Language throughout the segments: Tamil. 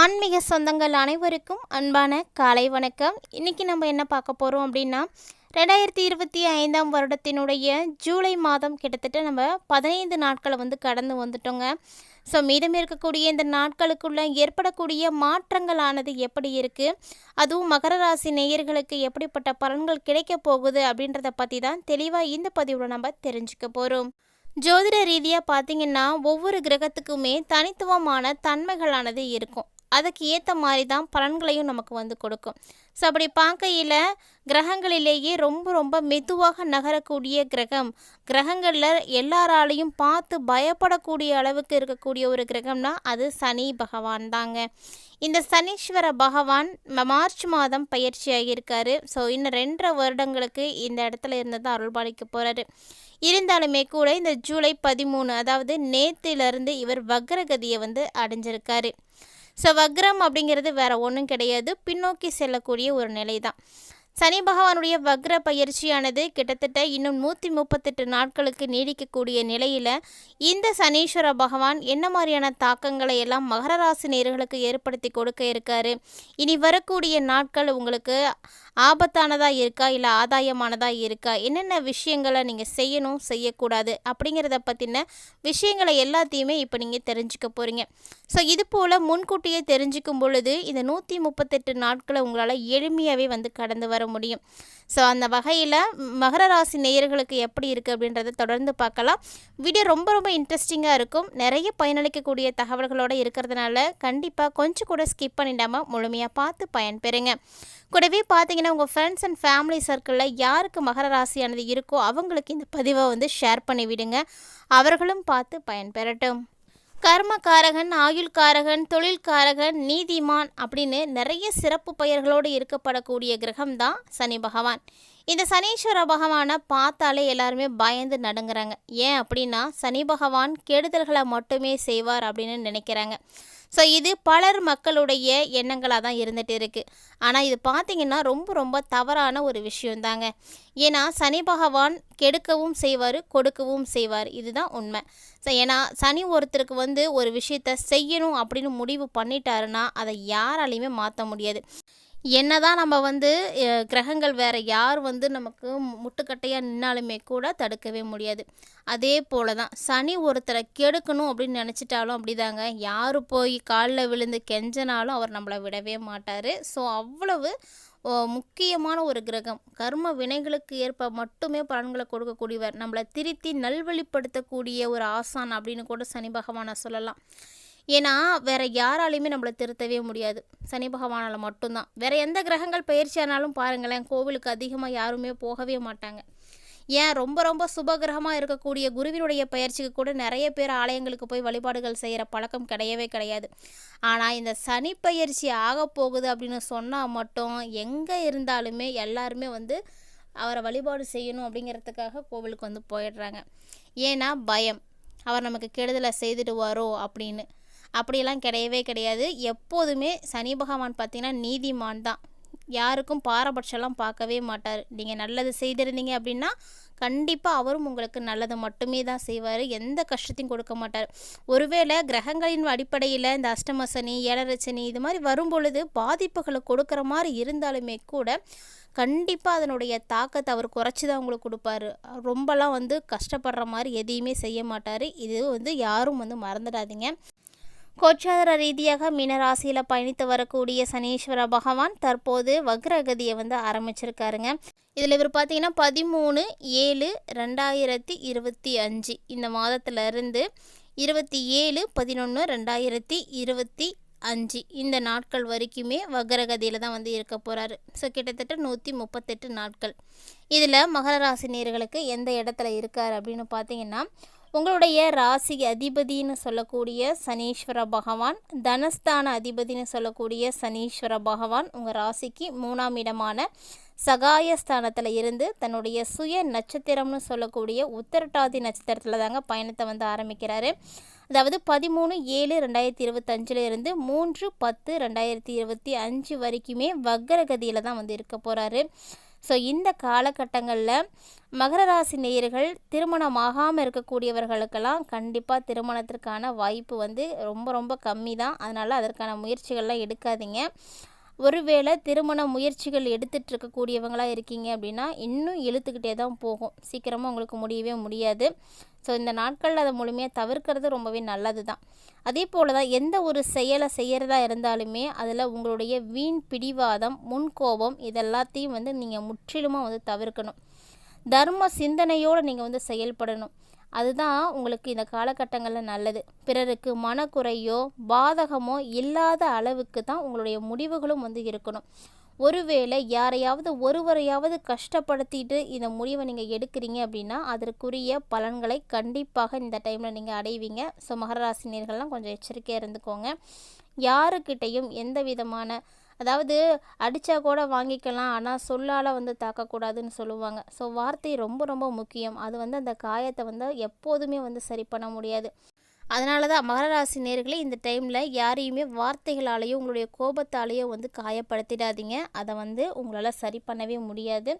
ஆன்மீக சொந்தங்கள் அனைவருக்கும் அன்பான காலை வணக்கம். இன்றைக்கி நம்ம என்ன பார்க்க போகிறோம் அப்படின்னா ரெண்டாயிரத்தி இருபத்தி ஐந்தாம் வருடத்தினுடைய ஜூலை மாதம் கிட்டத்தட்ட நம்ம பதினைந்து நாட்களை வந்து கடந்து வந்துட்டோங்க. ஸோ மீதம் இருக்கக்கூடிய இந்த நாட்களுக்குள்ள ஏற்படக்கூடிய மாற்றங்களானது எப்படி இருக்குது அதுவும் மகர ராசி நேயர்களுக்கு எப்படிப்பட்ட பலன்கள் கிடைக்க போகுது அப்படின்றத பற்றி தான் தெளிவாக இந்த பதிவில் நம்ம தெரிஞ்சுக்க போகிறோம் ஜோதிட ரீதியாக பார்த்தீங்கன்னா ஒவ்வொரு கிரகத்துக்குமே தனித்துவமான தன்மைகளானது இருக்கும். அதுக்கு ஏற்ற மாதிரி தான் பலன்களையும் நமக்கு வந்து கொடுக்கும். ஸோ அப்படி பார்க்கையில் கிரகங்களிலேயே ரொம்ப ரொம்ப மெதுவாக நகரக்கூடிய கிரகம் கிரகங்களில் எல்லாராலையும் பார்த்து பயப்படக்கூடிய அளவுக்கு இருக்கக்கூடிய ஒரு கிரகம்னா அது சனி பகவான் தாங்க. இந்த சனீஸ்வர பகவான் மார்ச் மாதம் பயிற்சியாகியிருக்காரு ஸோ இன்னும் ரெண்டரை வருடங்களுக்கு இந்த இடத்துல இருந்து தான் அருள்பாலிக்க போகிறாரு இருந்தாலுமே கூட இந்த ஜூலை பதிமூணு அதாவது நேத்திலிருந்து இவர் வக்ரகதியை வந்து அடைஞ்சிருக்காரு. ஸோ வக்ரம் அப்படிங்கிறது வேறு ஒன்றும் கிடையாது. பின்னோக்கி செல்லக்கூடிய ஒரு நிலை தான் சனி பகவானுடைய வக்ர பயிற்சியானது கிட்டத்தட்ட இன்னும் நூற்றி முப்பத்தெட்டு நாட்களுக்கு நீடிக்கக்கூடிய நிலையில் இந்த சனீஸ்வர பகவான் என்ன மாதிரியான தாக்கங்களை எல்லாம் மகர ராசி நேயர்களுக்கு ஏற்படுத்தி கொடுக்க இருக்காரு? இனி வரக்கூடிய நாட்கள் உங்களுக்கு ஆபத்தானதாக இருக்கா? இல்லை ஆதாயமானதாக இருக்கா? என்னென்ன விஷயங்களை நீங்கள் செய்யணும் செய்யக்கூடாது அப்படிங்கிறத பற்றின விஷயங்களை எல்லாத்தையுமே இப்போ நீங்கள் தெரிஞ்சுக்க போகிறீங்க ஸோ இது போல் முன்கூட்டியே தெரிஞ்சுக்கும் பொழுது இந்த நூற்றி முப்பத்தெட்டு நாட்களை உங்களால் எளிமையாகவே வந்து கடந்து வர முடியும். ஸோ அந்த வகையில் மகர ராசி நேயர்களுக்கு எப்படி இருக்குது அப்படின்றத தொடர்ந்து பார்க்கலாம். வீடியோ ரொம்ப ரொம்ப இன்ட்ரெஸ்டிங்காக இருக்கும். நிறைய பயனளிக்கக்கூடிய தகவல்களோடு இருக்கிறதுனால கண்டிப்பாக கொஞ்சம் கூட ஸ்கிப் பண்ணிடாமல் முழுமையாக பார்த்து பயன்பெறுங்க. கூடவே பார்த்தீங்கன்னா உங்கள் ஃப்ரெண்ட்ஸ் அண்ட் ஃபேமிலி சர்க்கிளில் யாருக்கு மகர ராசியானது இருக்கோ அவங்களுக்கு இந்த பதிவை வந்து ஷேர் பண்ணி விடுங்க. அவர்களும் பார்த்து பயன்பெறட்டும். கர்மகாரகன் ஆயுள்காரகன் தொழில்காரகன் நீதிமான் அப்படின்னு நிறைய சிறப்பு பெயர்களோடு இருக்கப்படக்கூடிய கிரகம் தான் சனி பகவான். இந்த சனீஸ்வர பகவானை பார்த்தாலே எல்லாருமே பயந்து நடுங்குறாங்க. ஏன் அப்படின்னா சனி பகவான் கெடுதல்களை மட்டுமே செய்வார் அப்படின்னு நினைக்கிறாங்க. ஸோ இது பலர் மக்களுடைய எண்ணங்களாக தான் இருந்துகிட்டு இருக்குது ஆனால் இது பார்த்திங்கன்னா ரொம்ப ரொம்ப தவறான ஒரு விஷயந்தாங்க ஏன்னா சனி பகவான் கெடுக்கவும் செய்வார் கொடுக்கவும் செய்வார். இதுதான் உண்மை. ஸோ ஏன்னா சனி ஒருத்தருக்கு வந்து ஒரு விஷயத்த செய்யணும் அப்படின்னு முடிவு பண்ணிட்டாருன்னா அதை யாராலையுமே மாற்ற முடியாது. என்னதான் நம்ம வந்து கிரகங்கள் வேறு யார் வந்து நமக்கு முட்டுக்கட்டையாக நின்னாலுமே கூட தடுக்கவே முடியாது. அதே போல தான் சனி ஒருத்தரை கெடுக்கணும் அப்படின்னு நினச்சிட்டாலும் அப்படிதாங்க. யார் போய் காலில் விழுந்து கெஞ்சனாலும் அவர் நம்மளை விடவே மாட்டார். ஸோ அவ்வளவு முக்கியமான ஒரு கிரகம். கர்ம வினைகளுக்கு ஏற்ப மட்டுமே பலன்களை கொடுக்கக்கூடியவர். நம்மளை திருத்தி நல்வழிப்படுத்தக்கூடிய ஒரு ஆசான் அப்படின்னு கூட சனி பகவானை சொல்லலாம். ஏன்னா வேற யாராலையுமே நம்மளை திருத்தவே முடியாது. சனி பகவானால் மட்டும்தான். வேற எந்த கிரகங்கள் பயிற்சியானாலும் பாருங்களேன் கோவிலுக்கு அதிகமாக யாருமே போகவே மாட்டாங்க. ஏன்? ரொம்ப ரொம்ப சுபகிரகமாக இருக்கக்கூடிய குருவினுடைய பயிற்சிக்கு கூட நிறைய பேர் ஆலயங்களுக்கு போய் வழிபாடுகள் செய்கிற பழக்கம் கிடையவே கிடையாது. ஆனால் இந்த சனி பயிற்சி ஆக போகுது அப்படின்னு சொன்னால் மட்டும் எங்கே இருந்தாலுமே எல்லாருமே வந்து அவரை வழிபாடு செய்யணும் அப்படிங்கிறதுக்காக கோவிலுக்கு வந்து போயிடுறாங்க. ஏன்னா பயம். அவர் நமக்கு கெடுதலை செய்துடுவாரோ அப்படின்னு. அப்படியெல்லாம் கிடையவே கிடையாது. எப்போதுமே சனி பகவான் பார்த்தீங்கன்னா நீதிமான் தான். யாருக்கும் பாரபட்சம்லாம் பார்க்கவே மாட்டார். நீங்கள் நல்லது செய்திருந்தீங்க அப்படின்னா கண்டிப்பாக அவரும் உங்களுக்கு நல்லது மட்டுமே தான் செய்வார். எந்த கஷ்டத்தையும் கொடுக்க மாட்டார். ஒருவேளை கிரகங்களின் அடிப்படையில் இந்த அஷ்டம சனி ஏழரை சனி இது மாதிரி வரும் பொழுது பாதிப்புகளை கொடுக்குற மாதிரி இருந்தாலுமே கூட கண்டிப்பாக அதனுடைய தாக்கத்தை அவர் குறைச்சி தான் உங்களுக்கு கொடுப்பாரு. ரொம்பலாம் வந்து கஷ்டப்படுற மாதிரி எதையுமே செய்ய மாட்டார். இது வந்து யாரும் வந்து மறந்துடாதீங்க. கோச்சார ரீதியாக மீனராசியில் பயணித்து வரக்கூடிய சனீஸ்வர பகவான் தற்போது வக்ரகதியை வந்து ஆரம்பிச்சிருக்காருங்க. இதில் இவர் பார்த்தீங்கன்னா பதிமூணு ஏழு ரெண்டாயிரத்தி இருபத்தி அஞ்சு. இந்த மாதத்துல இருந்து இருபத்தி ஏழு பதினொன்று ரெண்டாயிரத்தி இருபத்தி அஞ்சு. இந்த நாட்கள் வரைக்குமே வக்ரகதியில் தான் வந்து இருக்க போகிறாரு ஸோ கிட்டத்தட்ட நூற்றி முப்பத்தெட்டு நாட்கள். இதில் மகர ராசி நேர்களுக்கு எந்த இடத்துல இருக்கார் அப்படின்னு பார்த்தீங்கன்னா உங்களுடைய ராசி அதிபதின்னு சொல்லக்கூடிய சனீஸ்வர பகவான் தனஸ்தான அதிபதின்னு சொல்லக்கூடிய சனீஸ்வர பகவான் உங்கள் ராசிக்கு மூணாம் இடமான சகாயஸ்தானத்தில் இருந்து தன்னுடைய சுய நட்சத்திரம்னு சொல்லக்கூடிய உத்தரட்டாதி நட்சத்திரத்தில் தாங்க பயணத்தை வந்து ஆரம்பிக்கிறாரு. அதாவது பதிமூணு ஏழு ரெண்டாயிரத்தி இருபத்தஞ்சில் இருந்து மூன்று பத்து ரெண்டாயிரத்தி இருபத்தி அஞ்சு வரைக்குமே வக்ரகதியில் தான் வந்து இருக்க போகிறாரு ஸோ இந்த காலகட்டங்களில் மகர ராசி நேயர்கள் திருமணம் ஆகாமல் இருக்கக்கூடியவர்களுக்கெல்லாம் கண்டிப்பாக திருமணத்திற்கான வாய்ப்பு வந்து ரொம்ப ரொம்ப கம்மி தான் அதனால் அதற்கான முயற்சிகள்லாம் எடுக்காதீங்க. ஒருவேளை திருமண முயற்சிகள் எடுத்துகிட்டு இருக்கக்கூடியவங்களாக இருக்கீங்க அப்படின்னா இன்னும் இழுத்துக்கிட்டே தான் போகும். சீக்கிரமாக உங்களுக்கு முடியவே முடியாது. ஸோ இந்த நாட்களில் அதை முழுமையாக தவிர்க்கிறது ரொம்பவே நல்லது தான். அதே போல் தான் எந்த ஒரு செயலை செய்கிறதா இருந்தாலுமே அதில் உங்களுடைய வீண் பிடிவாதம் முன்கோபம் இதெல்லாத்தையும் வந்து நீங்கள் முற்றிலுமாக வந்து தவிர்க்கணும். தர்ம சிந்தனையோடு நீங்கள் வந்து செயல்படணும். அதுதான் உங்களுக்கு இந்த காலகட்டங்களில் நல்லது. பிறருக்கு மனக்குறையோ பாதகமோ இல்லாத அளவுக்கு தான் உங்களுடைய முடிவுகளும் வந்து இருக்கணும். ஒருவேளை யாரையாவது ஒருவரையாவது கஷ்டப்படுத்திட்டு இந்த முடிவை நீங்கள் எடுக்கிறீங்க அப்படின்னா அதற்குரிய பலன்களை கண்டிப்பாக இந்த டைமில் நீங்கள் அடைவீங்க. ஸோ மகராசினியர்கள்லாம் கொஞ்சம் எச்சரிக்கையாக இருந்துக்கோங்க. யாருக்கிட்டையும் எந்த விதமான அதாவது அடித்தா கூட வாங்கிக்கலாம் ஆனால் சொல்லால் வந்து தாக்கக்கூடாதுன்னு சொல்லுவாங்க. ஸோ வார்த்தை ரொம்ப ரொம்ப முக்கியம். அது வந்து அந்த காயத்தை வந்து எப்போதுமே வந்து சரி பண்ண முடியாது. அதனால தான் மகர ராசி நேர்களே இந்த டைமில் யாரையுமே வார்த்தைகளாலேயோ உங்களுடைய கோபத்தாலேயோ வந்து காயப்படுத்திடாதீங்க. அதை வந்து உங்களால் சரி பண்ணவே முடியாது.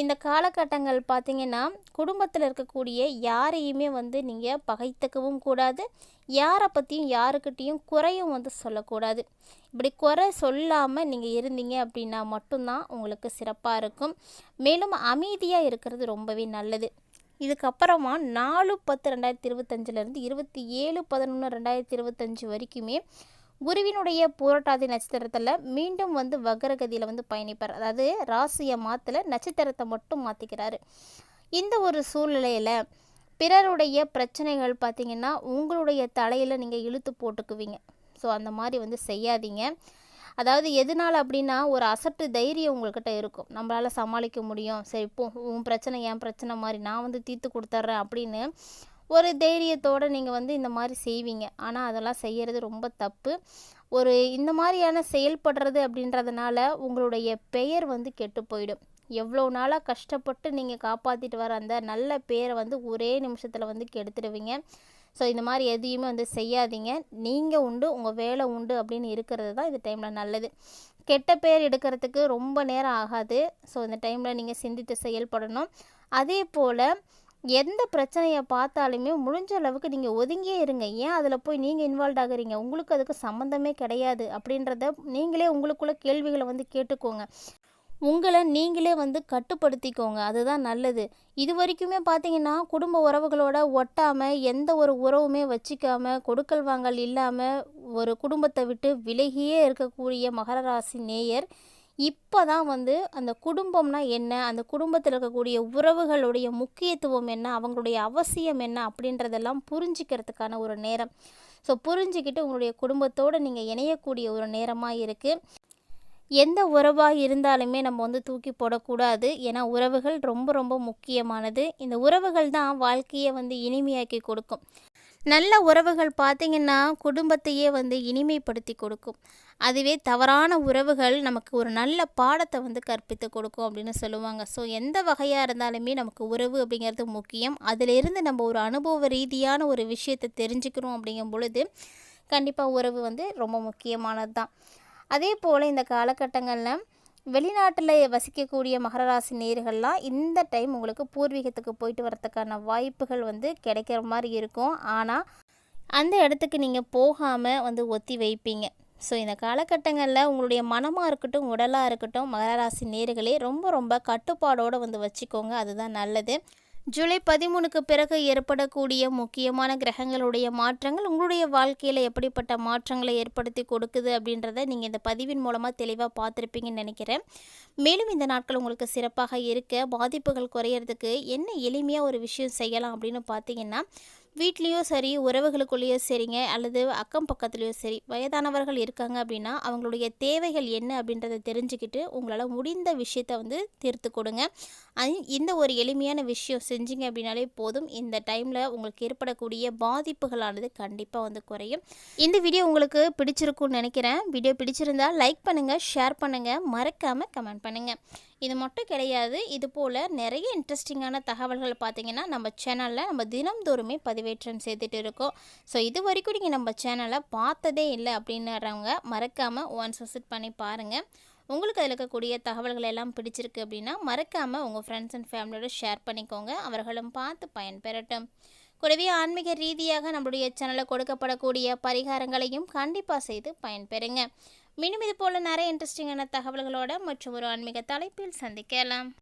இந்த காலகட்டங்கள் பார்த்திங்கன்னா குடும்பத்தில் இருக்கக்கூடிய யாரையுமே வந்து நீங்கள் பகைத்துக்கவும் கூடாது. யாரை பற்றியும் யாருக்கிட்டேயும் குறையும் வந்து சொல்லக்கூடாது. இப்படி குறை சொல்லாமல் நீங்கள் இருந்தீங்க அப்படின்னா மட்டும்தான் உங்களுக்கு சிறப்பாக இருக்கும். மேலும் அமைதியாக இருக்கிறது ரொம்பவே நல்லது. இதுக்கப்புறமா நாலு பத்து ரெண்டாயிரத்தி இருபத்தஞ்சிலேருந்து இருபத்தி ஏழு பதினொன்று ரெண்டாயிரத்தி இருபத்தஞ்சி வரைக்குமே குருவினுடைய பூரட்டாதி நட்சத்திரத்தில் மீண்டும் வந்து வக்ரகதியில் வந்து பயணிப்பார். அதாவது ராசியை மாற்றல நட்சத்திரத்தை மட்டும் மாற்றிக்கிறாரு இந்த ஒரு சூழ்நிலையில் பிறருடைய பிரச்சனைகள் பார்த்திங்கன்னா உங்களுடைய தலையில் நீங்கள் இழுத்து போட்டுக்குவீங்க. ஸோ அந்த மாதிரி வந்து செய்யாதீங்க. அதாவது எதனால் அப்படின்னா ஒரு அசட்டு தைரியம் உங்கள்கிட்ட இருக்கும். நம்மளால் சமாளிக்க முடியும். சரி இப்போ உன் பிரச்சனை என் பிரச்சனை மாதிரி நான் வந்து தீர்த்து கொடுத்துட்றேன் அப்படின்னு ஒரு தைரியத்தோடு நீங்கள் வந்து இந்த மாதிரி செய்வீங்க. ஆனால் அதெல்லாம் செய்கிறது ரொம்ப தப்பு. ஒரு இந்த மாதிரியான செயல்படுறது அப்படின்றதுனால உங்களுடைய பெயர் வந்து கெட்டு போயிடும். எவ்வளோ நாளாக கஷ்டப்பட்டு நீங்கள் காப்பாற்றிட்டு வர அந்த நல்ல பேரை வந்து ஒரே நிமிஷத்தில் வந்து கெடுத்துடுவீங்க. ஸோ இந்த மாதிரி எதையுமே வந்து செய்யாதீங்க. நீங்கள் உண்டு உங்கள் வேலை உண்டு அப்படின்னு இருக்கிறது தான் இந்த டைமில் நல்லது. கெட்ட பேர் எடுக்கிறதுக்கு ரொம்ப நேரம் ஆகாது. ஸோ இந்த டைமில் நீங்கள் சிந்தித்து செயல்படணும். அதே போல் எந்த பிரச்சனையை பார்த்தாலுமே முடிஞ்ச அளவுக்கு நீங்கள் ஒதுங்கியே இருங்க. ஏன் அதில் போய் நீங்கள் இன்வால்வ் ஆகுறீங்க? உங்களுக்கு அதுக்கு சம்மந்தமே கிடையாது அப்படின்றத நீங்களே உங்களுக்குள்ள கேள்விகளை வந்து கேட்டுக்கோங்க. உங்களை நீங்களே வந்து கட்டுப்படுத்திக்கோங்க. அதுதான் நல்லது. இது வரைக்குமே பார்த்தீங்கன்னா குடும்ப உறவுகளோட ஒட்டாமல் எந்த ஒரு உறவுமே வச்சிக்காமல் கொடுக்கல் வாங்கல் இல்லாமல் ஒரு குடும்பத்தை விட்டு விலகியே இருக்கக்கூடிய மகர ராசி நேயர் இப்போ தான் வந்து அந்த குடும்பம்னா என்ன? அந்த குடும்பத்தில் இருக்கக்கூடிய உறவுகளுடைய முக்கியத்துவம் என்ன? அவங்களுடைய அவசியம் என்ன? அப்படின்றதெல்லாம் புரிஞ்சிக்கிறதுக்கான ஒரு நேரம். ஸோ புரிஞ்சிக்கிட்டு உங்களுடைய குடும்பத்தோடு நீங்கள் இணையக்கூடிய ஒரு நேரமாக இருக்குது எந்த உறவாக இருந்தாலுமே நம்ம வந்து தூக்கி போடக்கூடாது. ஏன்னா உறவுகள் ரொம்ப ரொம்ப முக்கியமானது. இந்த உறவுகள் தான் வாழ்க்கையை வந்து இனிமையாக்கி கொடுக்கும். நல்ல உறவுகள் பார்த்திங்கன்னா குடும்பத்தையே வந்து இனிமைப்படுத்தி கொடுக்கும். அதுவே தவறான உறவுகள் நமக்கு ஒரு நல்ல பாடத்தை வந்து கற்பித்து கொடுக்கும் அப்படின்னு சொல்லுவாங்க. ஸோ எந்த வகையாக இருந்தாலுமே நமக்கு உறவு அப்படிங்கிறது முக்கியம். அதிலிருந்து நம்ம ஒரு அனுபவ ரீதியான ஒரு விஷயத்தை தெரிஞ்சுக்கிறோம் அப்படிங்கும் பொழுது கண்டிப்பாக உறவு வந்து ரொம்ப முக்கியமானது தான் அதே போல் இந்த காலகட்டங்களில் வெளிநாட்டில் வசிக்கக்கூடிய மகரராசி நேர்கள்லாம் இந்த டைம் உங்களுக்கு பூர்வீகத்துக்கு போயிட்டு வரத்துக்கான வாய்ப்புகள் வந்து கிடைக்கிற மாதிரி இருக்கும். ஆனால் அந்த இடத்துக்கு நீங்கள் போகாமல் வந்து ஒத்தி வைப்பீங்க. ஸோ இந்த காலகட்டங்களில் உங்களுடைய மனமாக இருக்கட்டும் உடலாக இருக்கட்டும் மகராசி நேர்களே ரொம்ப ரொம்ப கட்டுப்பாடோடு வந்து வச்சுக்கோங்க. அதுதான் நல்லது. ஜூலை பதிமூணுக்கு பிறகு ஏற்படக்கூடிய முக்கியமான கிரகங்களுடைய மாற்றங்கள் உங்களுடைய வாழ்க்கையில் எப்படிப்பட்ட மாற்றங்களை ஏற்படுத்தி கொடுக்குது அப்படின்றத நீங்கள் இந்த பதிவின் மூலமாக தெளிவாக பார்த்துருப்பீங்கன்னு நினைக்கிறேன். மேலும் இந்த நாட்கள் உங்களுக்கு சிறப்பாக இருக்க பாதிப்புகள் குறையிறதுக்கு என்ன எளிமையாக ஒரு விஷயம் செய்யலாம் அப்படின்னு பார்த்தீங்கன்னா வீட்லேயோ சரி உறவுகளுக்குள்ளேயோ சரிங்க. அல்லது அக்கம் பக்கத்துலேயோ சரி வயதானவர்கள் இருக்காங்க அப்படின்னா அவங்களுடைய தேவைகள் என்ன அப்படின்றத தெரிஞ்சுக்கிட்டு உங்களால் முடிந்த விஷயத்த வந்து தீர்த்து கொடுங்க. இந்த ஒரு எளிமையான விஷயம் செஞ்சீங்க அப்படின்னாலே போதும். இந்த டைமில் உங்களுக்கு ஏற்படக்கூடிய பாதிப்புகளானது கண்டிப்பாக வந்து குறையும். இந்த வீடியோ உங்களுக்கு பிடிச்சிருக்கும்னு நினைக்கிறேன். வீடியோ பிடிச்சிருந்தால் லைக் பண்ணுங்கள் ஷேர் பண்ணுங்கள் மறக்காமல் கமெண்ட் பண்ணுங்கள் இது மட்டும் கிடையாது இது போல் நிறைய இன்ட்ரெஸ்டிங்கான தகவல்கள் பார்த்திங்கன்னா நம்ம சேனலில் நம்ம தினம்தோறுமே பதிவேற்றம் செய்துட்டு இருக்கோம். ஸோ இது வரைக்கும் நீங்கள் நம்ம சேனலை பார்த்ததே இல்லை அப்படின்றவங்க மறக்காமல் ஒன்ஸ் விசிட் பண்ணி பாருங்கள் உங்களுக்கு அதில் இருக்கக்கூடிய தகவல்கள் எல்லாம் பிடிச்சிருக்கு அப்படின்னா மறக்காமல் உங்கள் ஃப்ரெண்ட்ஸ் அண்ட் ஃபேமிலியோட ஷேர் பண்ணிக்கோங்க. அவர்களும் பார்த்து பயன்பெறட்டும். கூடவே ஆன்மீக ரீதியாக நம்மளுடைய சேனலில் கொடுக்கப்படக்கூடிய பரிகாரங்களையும் கண்டிப்பாக செய்து பயன்பெறுங்க. மீண்டும் இது போல நிறைய இன்ட்ரெஸ்டிங்கான தகவல்களோட மற்றும் ஒரு ஆன்மீக தலைப்பில் சந்திக்கலாம்.